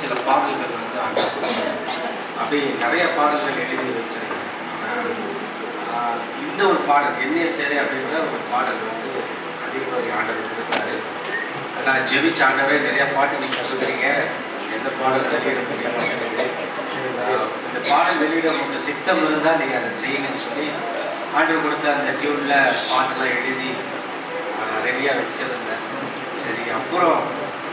சில பாடல்கள் வந்து அப்படி நிறைய பாடல்கள் எழுதி வச்சிருக்கேன் இந்த ஒரு பாடல் என்ன சேரை அப்படின்ற ஒரு பாடல் வந்து அதிகமாக ஆண்டவர் கொடுத்தாரு. நான் ஜெபிச்ச ஆண்டவரே நிறைய பாட்டு நீங்கள் சொல்லுறீங்க எந்த பாடல் வெளியிட முடிய இந்த பாடல் வெளியிட உங்கள் சித்தம் இருந்தால் நீங்கள் அதை செய்யணும்னு சொல்லி ஆண்டவர் கொடுத்த அந்த டியூனில் பாட்டெல்லாம் எழுதி ரெடியாக வச்சுருந்தேன். சரி அப்புறம்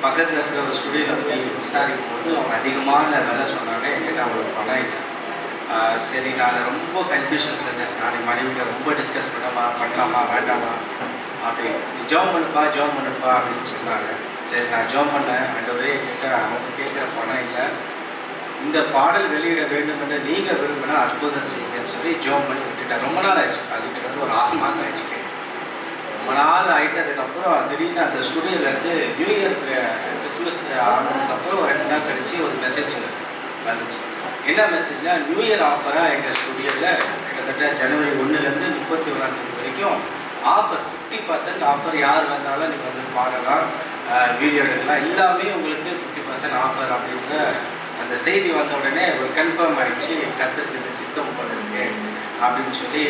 பக்கத்தில் இருக்கிற ஒரு ஸ்டுடியோவில் போய் விசாரிக்கும் போது அவங்க அதிகமான வேலை சொன்னாங்க என்கிட்ட அவங்களுக்கு பணம் இல்லை. சரி நான் ரொம்ப கன்ஃபியூஷன்ஸில் இருந்தேன். நான் மனைவிட்ட ரொம்ப டிஸ்கஸ் பண்ணாமா பண்ணலாமா வேண்டாமா? அப்படி ஜாப் பண்ணுப்பா ஜாப் பண்ணுப்பா அப்படின்னு சொன்னாங்க. சரி நான் ஜாப் பண்ணேன் ஆண்டவரே என்கிட்ட அவங்க கேட்குற பணம் இல்லை. இந்த பாடல் வெளியிட வேண்டும் என்று நீங்கள் விரும்பினா அற்புதம் செய்யுங்கன்னு சொல்லி ஜாப் பண்ணி விட்டுட்டேன். ரொம்ப நாள் ஆயிடுச்சு அது கிட்டத்தட்ட ஒரு ஆறு மாதம் ஆயிடுச்சு ரொம்ப நாள் ஆகிட்டதுக்கப்புறம் திடீர்னு அந்த ஸ்டுடியோலேருந்து நியூ இயர் கிறிஸ்மஸ் ஆனதுக்கப்புறம் ஒரு ரெண்டு நாள் கழிச்சு ஒரு மெசேஜ் வந்துச்சு. என்ன மெசேஜ்னால் நியூ இயர் ஆஃபராக எங்கள் ஸ்டுடியோவில் கிட்டத்தட்ட ஜனவரி ஒன்றுலேருந்து முப்பத்தி ஒன்றாம் தேதி வரைக்கும் ஆஃபர் ஃபிஃப்டி பர்சன்ட் ஆஃபர் யார் வந்தாலும் நீங்கள் வந்து பாடலாம். வீடியோ எடுக்கலாம். எல்லாமே உங்களுக்கு ஃபிஃப்டி பர்சன்ட் ஆஃபர் அப்படின்ற அந்த செய்தி வந்த உடனே ஒரு கன்ஃபார்ம் ஆகிடுச்சு கத்திருக்கு இது சித்தம் போல இருக்கு அப்படின்னு சொல்லி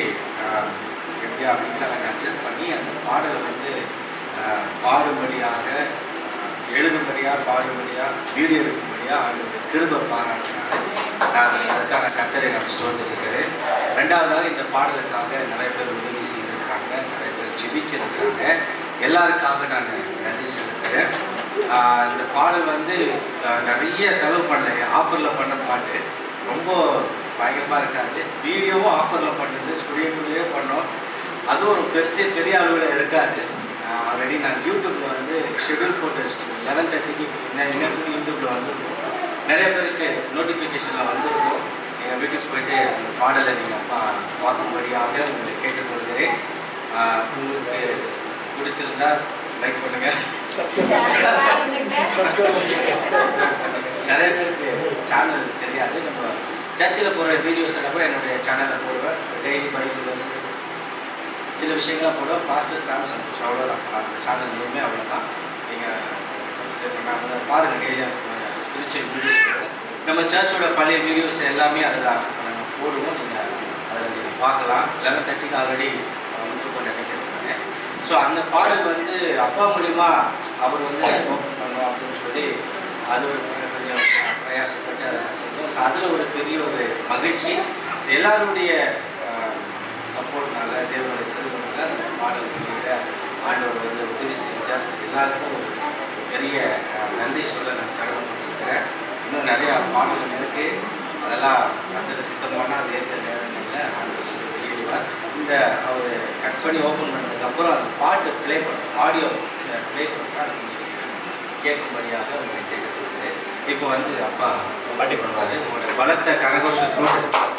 ஆஹ், அப்படின்னு நாங்கள் அட்ஜஸ்ட் பண்ணி அந்த பாடலை வந்து பாடும்படியாக எழுதும்படியாக பாடும்படியாக வீடியோ எடுக்கும்படியாக அவங்களுக்கு திரும்ப பாராட்டினாங்க நான் அதுக்கான கத்தரை நான் ஸ்டோர்ந்திருக்கிறேன் ரெண்டாவதாக இந்த பாடலுக்காக நிறைய பேர் உதவி செய்திருக்காங்க நிறைய பேர் ஜிபிச்சிருக்கிறாங்க. எல்லாருக்காக நான் நன்றி செலுத்துகிறேன் இந்த பாடல் வந்து நிறைய செலவு பண்ணல. ஆஃபரில் பண்ண பாட்டு ரொம்ப பயங்கரமாக இருக்காது. வீடியோவும் ஆஃபரில் பண்ணுது ஸ்டுடியோக்குள்ளேயே பண்ணோம். அதுவும் ஒரு பெருசு பெரிய அளவில் இருக்காது. ஆல்ரெடி நான் யூடியூப்பில் வந்து ஷெடியூல் போட்டு வச்சுட்டு லெவன் தேர்ட்டிக்கு இன்னும் யூடியூப்பில் வந்துருக்கோம் நிறைய பேருக்கு நோட்டிஃபிகேஷனில் வந்திருக்கும். எங்கள் வீட்டுக்கு போயிட்டு அந்த பாடலை நீங்கள் பா பார்க்கும்படியாக உங்களை கேட்டுக்கொள்கிறேன். உங்களுக்கு பிடிச்சிருந்தா லைக் பண்ணுங்கள் நிறைய பேருக்கு சேனல் தெரியாது. நம்ம சர்ச்சில் போகிற வீடியோஸ் எல்லாம் என்னுடைய சேனலில் போடுவேன். டெய்லி பைபிள் சில விஷயங்கள்லாம் போடுவோம். பாஸ்டர் சாம்சங் அவ்வளோதான் அந்த சேனல் நேமே அவ்வளோதான் நீங்கள் சப்ஸ்கிரைப் பண்ணாமல் பாருங்கள் நிறைய ஸ்பிரிச்சுவல் வீடியோஸ் நம்ம சர்ச்சோட பழைய வீடியோஸ் எல்லாமே அதில் நம்ம போடுவோம். நீங்கள் அதில் நீங்கள் பார்க்கலாம். லெவன் தேர்ட்டிக்கு ஆல்ரெடி வந்து கொண்டு நினைக்கிறேன் ஸோ அந்த பாடல் வந்து அப்பா மூலிமா அவர் வந்து ஓப்பன் பண்ணோம் அப்படின்னு சொல்லி அது ஒரு கொஞ்சம் பிரயாசப்பட்டு அதை செஞ்சோம். ஸோ அதில் ஒரு பெரிய ஒரு மகிழ்ச்சி. ஸோ எல்லாருடைய சப்போர்ட்னால தேவனுடைய திருமணால அந்த பாடல் ஆண்டவர் வந்து உதவி செஞ்சார் ஸோ எல்லாருக்கும் ஒரு பெரிய நன்றி சொல்ல நான் கடமைப்பட்டிருக்கிறேன். இன்னும் நிறையா பாடல்கள் இருக்குது அதெல்லாம் கத்திர சித்தமான அது ஏற்ற நேரங்களில் ஆண்டவர் வந்து வெளியிடுவார். இந்த அவர் கட் பண்ணி ஓப்பன் பண்ணதுக்கப்புறம் அந்த பாட்டு ப்ளே பண்ண ஆடியோ ப்ளே பண்ணா அது கேட்கும்படியாக உங்களை கேட்டுக்கொள்கிறேன். இப்போ வந்து அப்பா பாட்டி பண்ணுவார் உங்களுடைய பலத்த கரகோஷத்தோடு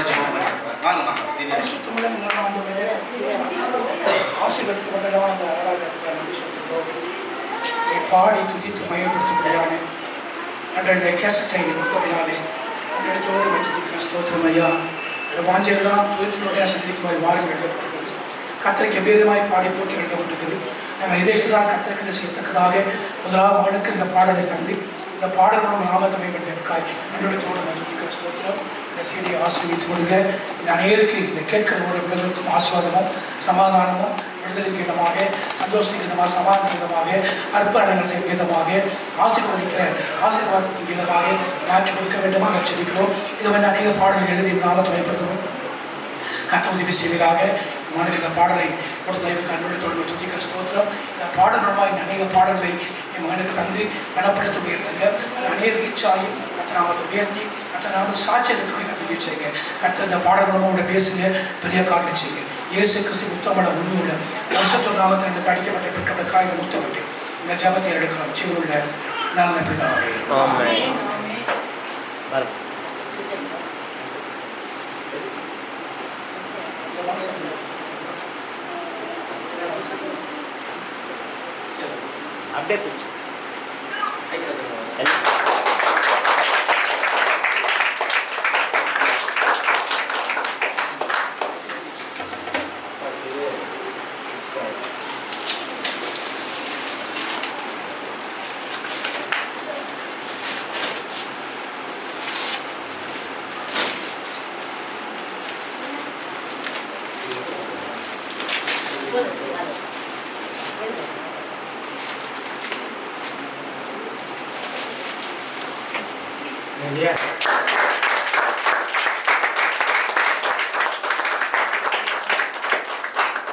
ஜெபம் வாங்கம்மா திடீர்னு ஆண்டவரே ஆசீர்வதிக்கப்பட்டதான அந்த ஆராதனைக்கு நன்றி சொல்கிறோம் பாடி துதித்து மையப்படுத்தும்படியான அன்றைய கேசட்டை கொடுத்தபடியானே அன்றையத்தோடு துதிக்கிற ஸ்தோத்திரம் ஐயா இந்த வாஞ்சையெல்லாம் துதித்தினுடைய சந்திக்குமாய் வாரி எழுதப்பட்டிருக்கிறது பாடி போட்டு எழுதப்பட்டிருக்கிறது நாங்கள் இதை தான் கத்திரிக்கை செய்யத்தக்கதாக முதலாக மனுக்கு இந்த பாடலை தந்து இந்த பாடலும் நாமத்தை மேம்படுத்திருக்காய் அன்றையத்தோடு நான் துதிக்கிற ஸ்தோத்திரம். இந்த செய்தியை ஆசிரியத்து கொடுங்க இது அநேருக்கு இந்த கேட்கிற ஒரு பிள்ளைகளுக்கும் ஆசீர்வாதமும் சமாதானமும் விடுதலைக்கு விதமாக சந்தோஷத்துக்கு விதமாக சமாதான விதமாக அர்ப்பணங்கள் செய்யும் விதமாக ஆசீர்வதிக்கிற ஆசீர்வாதத்தின் விதமாக மாற்றி கொடுக்க வேண்டுமாக செபிக்கிறோம் இது வந்து அநேக பாடல்கள் எழுதி நாமத்தை பயன்படுத்தணும். கத்த உதவி செய்வதாக மனித இந்த பாடலை கொடுத்த இவருக்கு அன்போடு தொடர்பு துதிக்கிற ஸ்தோத்திரம். இந்த பாடல் மூலமாக இந்த அநேக பாடல்களை என் மகனுக்கு தந்து கனப்படுத்த உயர்த்துங்க அது அநேக ரீச்சாகி கத்த நாமத்தை உயர்த்தி கத்த நாம கத்த உதவி செய்யுங்க கத்த இந்த பாடல் மூலமாக பேசுங்க. பெரிய காரணம் செய்யுங்க. இயேசு கிறிஸ்து முத்தமட உண்மையுள்ள வருஷத்தோட நாமத்தில் ரெண்டு கடிக்கப்பட்ட பெற்றோட காய்ந்த முத்தப்பட்டு இந்த ஜபத்தை எடுக்கிறோம். சிவனுள்ள நல்ல பிதாவே. இந்த வாசம் அப்படியே பிடிச்சி 你